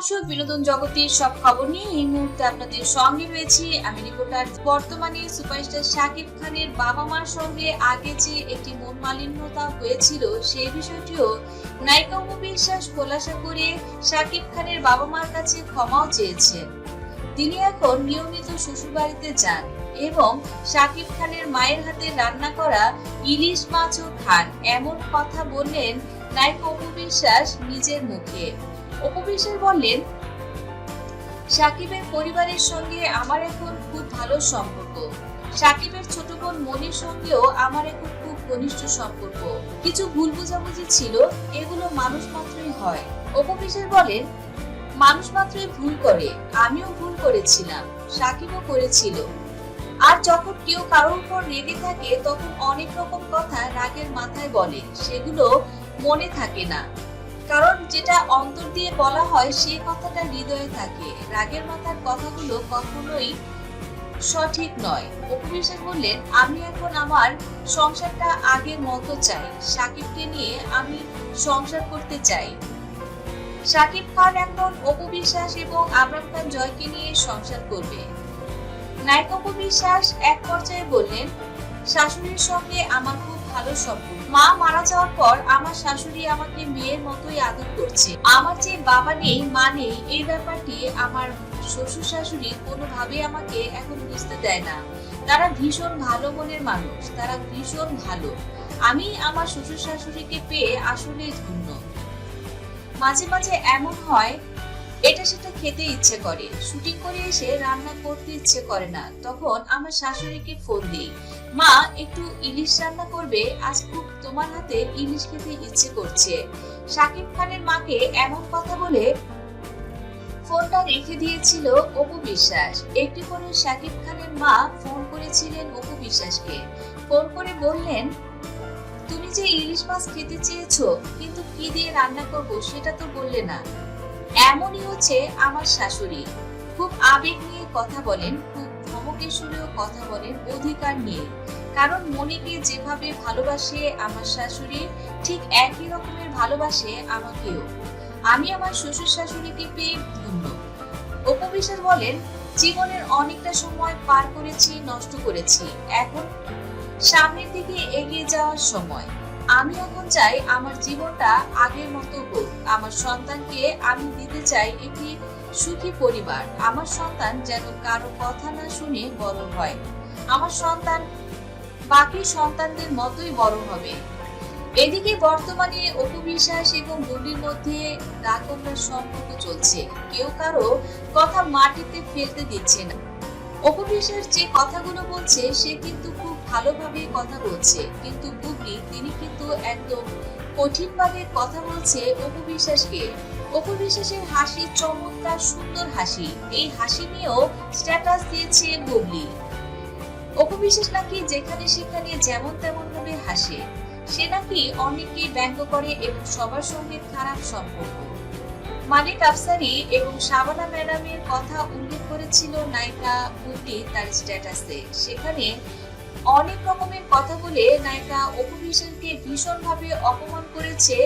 বিনোদন জগতের সব খবর নিয়ে এই মুহূর্তে আপনাদের সঙ্গে রয়েছি। আমি রিপোর্টার বর্তমানে সুপারস্টার শাকিব খানের বাবা মার সঙ্গে। আগে যে একটি মন মালিন্যতা হয়েছিল, সেই বিষয়টিও নায়িকা অপু বিশ্বাস খোলাসা করে শাকিব খানের বাবা মার কাছে ক্ষমাও চেয়েছেন তিনি এখন নিয়মিত শ্বশুরবাড়িতে যান এবং শাকিব খানের মায়ের হাতে রান্না করা ইলিশ মাছও খান। এমন কথা বললেন নায়িকা অপু বিশ্বাস নিজের মুখে। অপু বললেন, সাকিবের পরিবারের সঙ্গে আমার এখন খুব ভালো সম্পর্ক। সাকিবের ছোট বোন মনির সঙ্গেও আমার এখন খুব ঘনিষ্ঠ সম্পর্ক। কিছু ভুল বোঝাবুঝি ছিল, এগুলো মানুষ মাত্রই হয়। অপু বিশ্বাস বলেন, মানুষ মাত্রই ভুল করে, আমিও ভুল করেছিলাম, সাকিবও করেছিল। আর যখন কেউ কারোর উপর রেগে থাকে, তখন অনেক রকম কথা রাগের মাথায় বলে, সেগুলো মনে থাকে না। কারণ যেটা অন্তর দিয়ে বলা হয় সেই কথাটা হৃদয়ে থাকে। রাগের মাথার কথাগুলো কখনোই সঠিক নয়। অপু বললেন, আমি এখন আমার সংসারটা আগের মতো চাই। সাকিবকে নিয়ে আমি সংসার করতে চাই। সাকিব খান এখন অপু বিশ্বাস এবং আবরাম খান জয়কে নিয়ে সংসার করবে। নায়ক অপু বিশ্বাস এক পর্যায়ে বললেন শাশুড়ির সঙ্গে আমার খুব ভালো সম্পর্ক। মা মারা যাওয়ার পর আমার শাশুড়ি আমাকে মেয়ের মতোই আদর করছে। আমার যে বাবা নেই, মা নেই, এই ব্যাপারটি আমার শ্বশুর শাশুড়ি কোনোভাবে আমাকে এখন বুঝতে দেয় না। তারা ভীষণ ভালো মনের মানুষ, তারা ভীষণ ভালো। আমি আমার শ্বশুর শাশুড়িকে পেয়ে আসলেই ধন্য। মাঝে মাঝে এমন হয় এটা সেটা খেতে ইচ্ছে করে। শুটিং করে এসে রান্না করতে ইচ্ছে করে না। তখন আমার শাশুড়িকে ফোন দিই, মা, একটু ইলিশ রান্না করবে? আজ খুব তোমার হাতে ইলিশ খেতে ইচ্ছে করছে। সাকিব খানের মাকে এমন কথা বলে ফোনটা রেখে দিয়েছিল অপু বিশ্বাস। একটি করে সাকিব খানের মা ফোন করেছিলেন অপু বিশ্বাসকে। ফোন করে বললেন, তুমি যে ইলিশ মাছ খেতে চেয়েছো, কিন্তু কি দিয়ে রান্না করব সেটা তো বললে না। এমনই হচ্ছে আমার শাশুড়ি। খুব আবেগ নিয়ে কথা বলেন, খুব ধমকের সুরেও কথা বলেন অধিকার নিয়ে। কারণ মনিকে যেভাবে ভালোবাসে আমার শাশুড়ি, ঠিক একই রকমের ভালোবাসে আমাকেও। আমি আমার শ্বশুর শাশুড়িকে পেয়ে ধন্য। অপু বিশ্বাস বলেন, জীবনের অনেকটা সময় পার করেছি, নষ্ট করেছি। এখন সামনের দিকে এগিয়ে যাওয়ার সময়। আমি এখন চাই আমার জীবনটা আগের মতো হোক। আমার সন্তানকে আমি দিতে চাই একটি সুখী পরিবার। আমার সন্তান যেন কারও কথা না শুনে বড় হয়। আমার সন্তান বাকি সন্তানদের মতোই বড় হবে। এদিকে বর্তমানে অপু বিশ্বাস এবং বুবলির মধ্যে রাগমরার সম্পর্ক চলছে। কেউ কারও কথা মাটিতে ফেলতে দিচ্ছে না। অপু বিশ্বাস যে কথাগুলো বলছে, সে কিন্তু ভালোভাবে কথা বলছে। কিন্তু বুবলি, তিনি কিন্তু একদম কঠিনভাবে কথা বলছে অপু বিশ্বাসকে অপু বিশ্বাসের হাসি চমৎকার সুন্দর হাসি। এই হাসি নিয়েও স্ট্যাটাস দিয়েছে বুবলি। অপু বিশ্বাস নাকি যেখানে সেখানে যেমন তেমন ভাবে হাসে। সে নাকি অনেককেই ব্যঙ্গ করে এবং সবার সঙ্গে খারাপ সম্পর্ক। মালিক আফসারি এবং শাবানা ম্যাডামের কথা উল্লেখ করেছিল নায়িকা বুবলি তার স্ট্যাটাসে সেখানে অনেক রকমের কথা বলে নায়িকা অপু ভীষণকে ভীষণভাবে অপমান করেছে